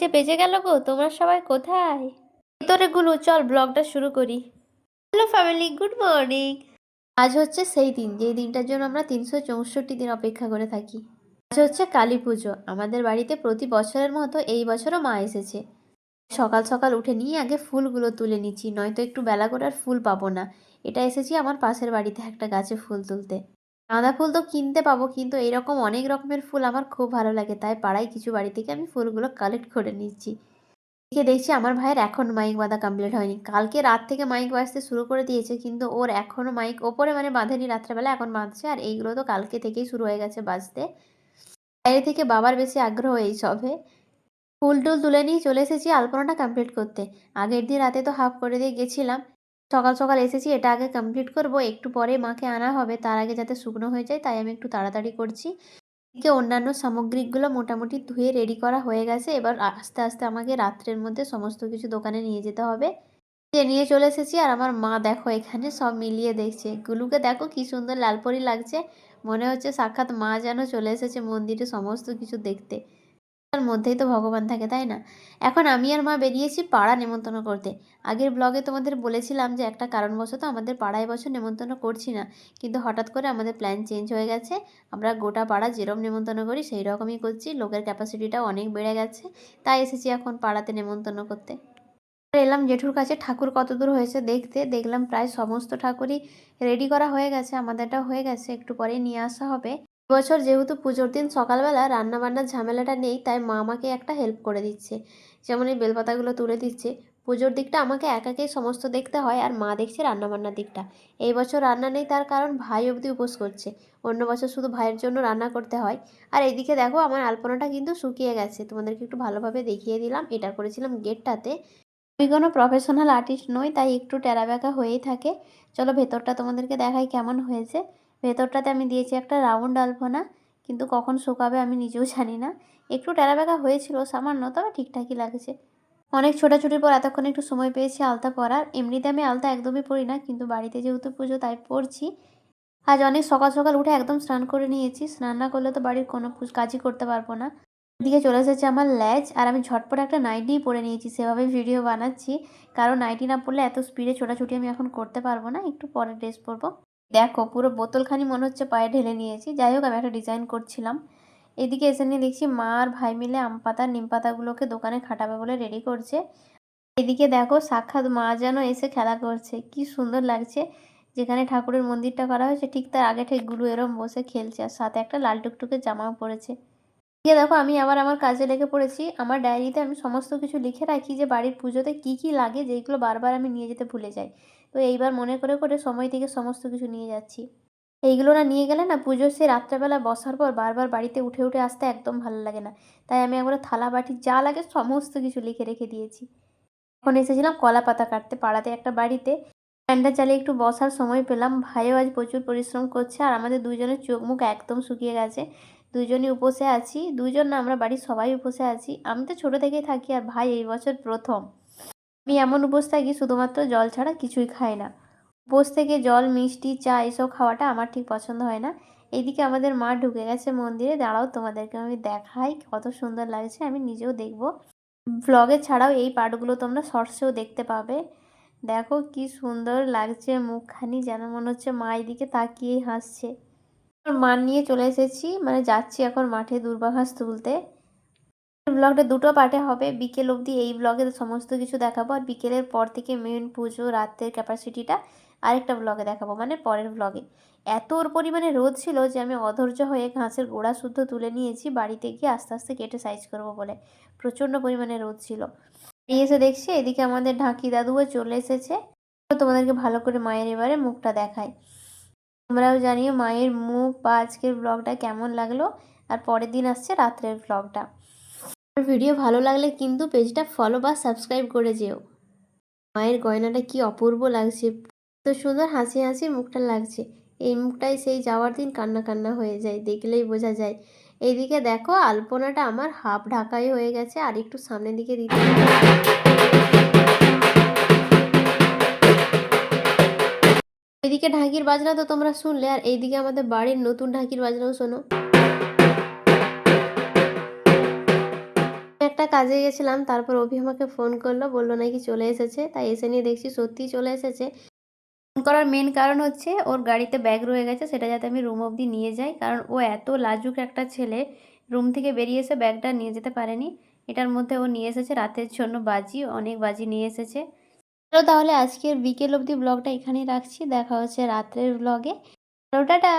যে বেজে গেল গো, তোমরা সবাই কোথায়? ভিতরে গুলো, চল ব্লগটা শুরু করি। হ্যালো ফ্যামিলি গুড মর্নিং আজ হচ্ছে সেই দিন, যেই দিনটার জন্য আমরা তিনশো চৌষট্টি দিন অপেক্ষা করে থাকি। আজ হচ্ছে কালী পুজো। আমাদের বাড়িতে প্রতি বছরের মতো এই বছরও মা এসেছে। সকাল সকাল উঠে নিয়ে আগে ফুলগুলো তুলে নিচ্ছি, নয়তো একটু বেলা করে আর ফুল পাবো না। এটা এসেছি আমার পাশের বাড়িতে একটা গাছে ফুল তুলতে। গাঁদা ফুল তো কিনতে পাবো, কিন্তু এরকম অনেক রকমের ফুল আমার খুব ভালো লাগে। তাই পাড়ায় কিছু বাড়ি থেকে আমি ফুলগুলো কালেক্ট করে নিচ্ছি। এদিকে দেখছি আমার ভাইয়ের এখন মাইক বাঁধা কমপ্লিট হয়নি। কালকে রাত থেকে মাইক বাজতে শুরু করে দিয়েছে, কিন্তু ওর এখনও মাইক ওপরে মানে বাঁধেনি রাত্রেবেলা, এখন বাঁধছে। আর এইগুলো তো কালকে থেকেই শুরু হয়ে গেছে বাজতে। বাইরে থেকে বাবার বেশি আগ্রহ এই সবে। ফুল টুল তুলে নিয়ে চলে এসেছি আলপনাটা কমপ্লিট করতে। আগের দিন রাতে তো হাফ করে দিয়ে গেছিলাম। সকাল সকাল এসেছি, এটা আগে কমপ্লিট করব, একটু পরে মাকে আনা হবে, তার আগে যাতে শুকনো হয়ে যায়, তাই আমি একটু তাড়াতাড়ি করছি। এদিকে অন্যান্য সামগ্রিকগুলো মোটামুটি ধুয়ে রেডি করা হয়ে গেছে, এবার আস্তে আস্তে আমাকে রাত্রের মধ্যে সমস্ত কিছু দোকানে নিয়ে যেতে হবে। যে নিয়ে চলে এসেছি, আর আমার মা দেখো এখানে সব মিলিয়ে দেখছে। গুলুকে দেখো কি সুন্দর লালপরি লাগছে, মনে হচ্ছে সাক্ষাৎ মা যেন চলে এসেছে মন্দিরে সমস্ত কিছু দেখতে। মধ্যেই তো ভগবান থাকে, তাই না? এখন আমি আর মা বেরিয়েছি পাড়া নেমন্তন্ন করতে। আগের ব্লগে তোমাদের বলেছিলাম যে একটা কারণবশত আমাদের পাড়ায় বছর নেমন্তন্ন করছি না। কিন্তু হঠাৎ করে আমাদের প্ল্যান চেঞ্জ হয়ে গেছে। আমরা গোটা পাড়া যেরকম নেমন্তন্ন করি, সেই রকমই করছি। লোকের ক্যাপাসিটিটা অনেক বেড়ে গেছে। তাই এসেছি এখন পাড়াতে নেমন্তন্ন করতে। এলাম জেঠুর কাছে। ঠাকুর কত দূর হয়েছে দেখতে। দেখলাম প্রায় সমস্ত ঠাকুরই রেডি করা হয়ে গেছে। আমাদেরটাও হয়ে গেছে। একটু পরেই নিয়ে আসা হবে। বছর যেহেতু পুজোর দিন, সকালবেলা রান্নাবান্নার ঝামেলাটা নেই, তাই মা আমাকে একটা হেল্প করে দিচ্ছে। যেমন এই বেলপাতাগুলো তুলে দিচ্ছে। পুজোর দিকটা আমাকে একাকেই সমস্ত দেখতে হয় আর মা দেখছে রান্নাবান্নার দিকটা। এই বছর রান্না নেই, তার কারণ ভাই অবধি উপোস করছে। অন্য বছর শুধু ভাইয়ের জন্য রান্না করতে হয়। আর এইদিকে দেখো, আমার আলপনাটা কিন্তু শুকিয়ে গেছে। তোমাদেরকে একটু ভালোভাবে দেখিয়ে দিলাম। এটা করেছিলাম গেটটাতে। আমি কোনো প্রফেশনাল আর্টিস্ট নই, তাই একটু টেরাবেঁকা হয়েই থাকে। চলো ভেতরটা তোমাদেরকে দেখাই কেমন হয়েছে। ভেতরটাতে আমি দিয়েছি একটা রাউন্ড আলপনা, কিন্তু কখন শুকাবে আমি নিজেও জানি না। একটু টেরাবেঁকা হয়েছিল সামান্য, তবে ঠিকঠাকই লাগছে। অনেক ছোটাছুটির পর এতক্ষণ একটু সময় পেয়েছি আলতা পরার। এমনিতে আমি আলতা একদমই পরি না, কিন্তু বাড়িতে যেহেতু পুজো, তাই পরছি। আজ অনেক সকাল সকাল উঠে একদম স্নান করে নিয়েছি। স্নান না করলে তো বাড়ির কোনো কাজই করতে পারব না। এদিকে চলে এসেছে আমার ল্যাজ, আর আমি ঝটপট একটা নাইটিই পরে নিয়েছি। সেভাবে ভিডিও বানাচ্ছি, কারণ নাইটি না পরলে এত স্পিডে ছোটাছুটি আমি এখন করতে পারব না। একটু পরে ড্রেস পরবো। দেখো, পুরো বোতলখানি মনে হচ্ছে পায়ে ঢেলে নিয়েছি। যাই হোক, আমি একটা ডিজাইন করছিলাম। এদিকে এসে নিয়ে দেখছি মা আর ভাই মিলে আম পাতা, নিম পাতাগুলোকে দোকানে খাটাবে বলে রেডি করছে। এদিকে দেখো, সাক্ষাৎ মা যেন এসে খেলা করছে। কি সুন্দর লাগছে। যেখানে ঠাকুরের মন্দিরটা করা হয়েছে, ঠিক তার আগে ঠিক গুরু এরম বসে খেলছে। আর সাথে একটা লাল টুকটুকে জামাও পরেছে। এদিকে দেখো আমি আবার আমার কাজে লেগে পড়েছি। আমার ডায়েরিতে আমি সমস্ত কিছু লিখে রাখি যে বাড়ির পুজোতে কি কি লাগে যেগুলো বারবার আমি নিয়ে যেতে ভুলে যাই। তো এইবার মনে করে করে সময় থেকে সমস্ত কিছু নিয়ে যাচ্ছি। এইগুলো না নিয়ে গেলে না পুজোর সেই রাত্রেবেলা বসার পর বারবার বাড়িতে উঠে উঠে আসতে একদম ভালো লাগে না। তাই আমি একবারে থালা, বাটি যা লাগে সমস্ত কিছু লিখে রেখে দিয়েছি। এখন এসেছিলাম কলা পাতা কাটতে পাড়াতে একটা বাড়িতে। ফ্যানটা চালিয়ে একটু বসার সময় পেলাম। ভাইও আজ প্রচুর পরিশ্রম করছে আর আমাদের দুইজনের চোখ মুখ একদম শুকিয়ে গেছে। দুইজনই উপসে আছি, দুজন না আমরা বাড়ির সবাই উপসে আছি। আমি তো ছোটো থেকেই থাকি আর ভাই এই বছর প্রথম। আমি এমন উপোস থাকি শুধুমাত্র জল ছাড়া কিছুই খাই না। উপোস থেকে জল, মিষ্টি, চা এসব খাওয়াটা আমার ঠিক পছন্দ হয় না। এইদিকে আমাদের মা ঢুকে গেছে মন্দিরে। দাঁড়াও, তোমাদেরকে আমি দেখাই কত সুন্দর লাগছে, আমি নিজেও দেখব। ব্লগে ছাড়াও এই পার্টগুলো তোমরা শর্টসেও দেখতে পাবে। দেখো কি সুন্দর লাগছে মুখখানি, যেন মনে হচ্ছে মা এদিকে তাকিয়েই হাসছে। মান নিয়ে চলে এসেছি। মানে যাচ্ছি এখন মাঠে দূর্বাঘাস তুলতে। ব্লগটা দুটো পার্টে হবে। বিকেল অবধি এই ব্লগে সমস্ত কিছু দেখাবো। আর বিকেলের পর থেকে মেন পুজো, রাতের ক্যাপাসিটিটা আরেকটা ব্লগে দেখাবো। মানে পরের ব্লগে এত ওর পরিমাণে রোদ ছিল যে আমি অধৈর্য হয়ে ঘাসের গোড়া শুদ্ধ তুলে নিয়েছি। বাড়িতে গিয়ে আস্তে আস্তে কেটে সাইজ করব বলে। প্রচণ্ড পরিমাণে রোদ ছিল। এসে দেখছি এদিকে আমাদের ঢাকি দাদুও চলে এসেছে। তোমাদেরকে ভালো করে মায়ের এবারে মুখটা দেখায়। তোমরাও জানিও মায়ের মুখ বা আজকের ব্লগটা কেমন লাগল। আর পরের দিন আসছে রাত্রের ব্লগটা আমার ভিডিও ভালো লাগলে কিন্তু পেজটা ফলো বা সাবস্ক্রাইব করে যেও। মায়ের গয়নাটা কি অপূর্ব লাগছে। তো সুন্দর হাসি হাসি মুখটা লাগছে। এই মুখটাই সেই যাওয়ার দিন কান্না কান্না হয়ে যায়, দেখলেই বোঝা যায়। এইদিকে দেখো আলপনাটা আমার হাফ ঢাকাই হয়ে গেছে, আর একটু সামনের দিকে দিতে এদিকে ঢাকির বাজনা তো তোমরা শুনলে, আর এইদিকে আমাদের বাড়ির নতুন ঢাকির বাজনাও শোনো। একটা কাজে গেছিলাম, তারপর অভি আমাকে ফোন করল, বলল নাকি চলে এসেছে, তাই এসে নিয়ে দেখছি সত্যিই চলে এসেছে। ফোন করার মেন কারণ হচ্ছে, ওর গাড়িতে ব্যাগ রয়ে গেছে, সেটা যাতে আমি রুম অবধি নিয়ে যাই, কারণ ও এত লাজুক একটা ছেলে রুম থেকে বেরিয়ে এসে ব্যাগটা নিয়ে যেতে পারেনি। এটার মধ্যে ও নিয়ে এসেছে, রাতের জন্য বাজি, অনেক বাজি নিয়ে এসেছে। চলো তাহলে আজকের বিকেল অবধি ব্লগটা এখানেই রাখছি। দেখা হচ্ছে রাত্রের ব্লগে টাটা।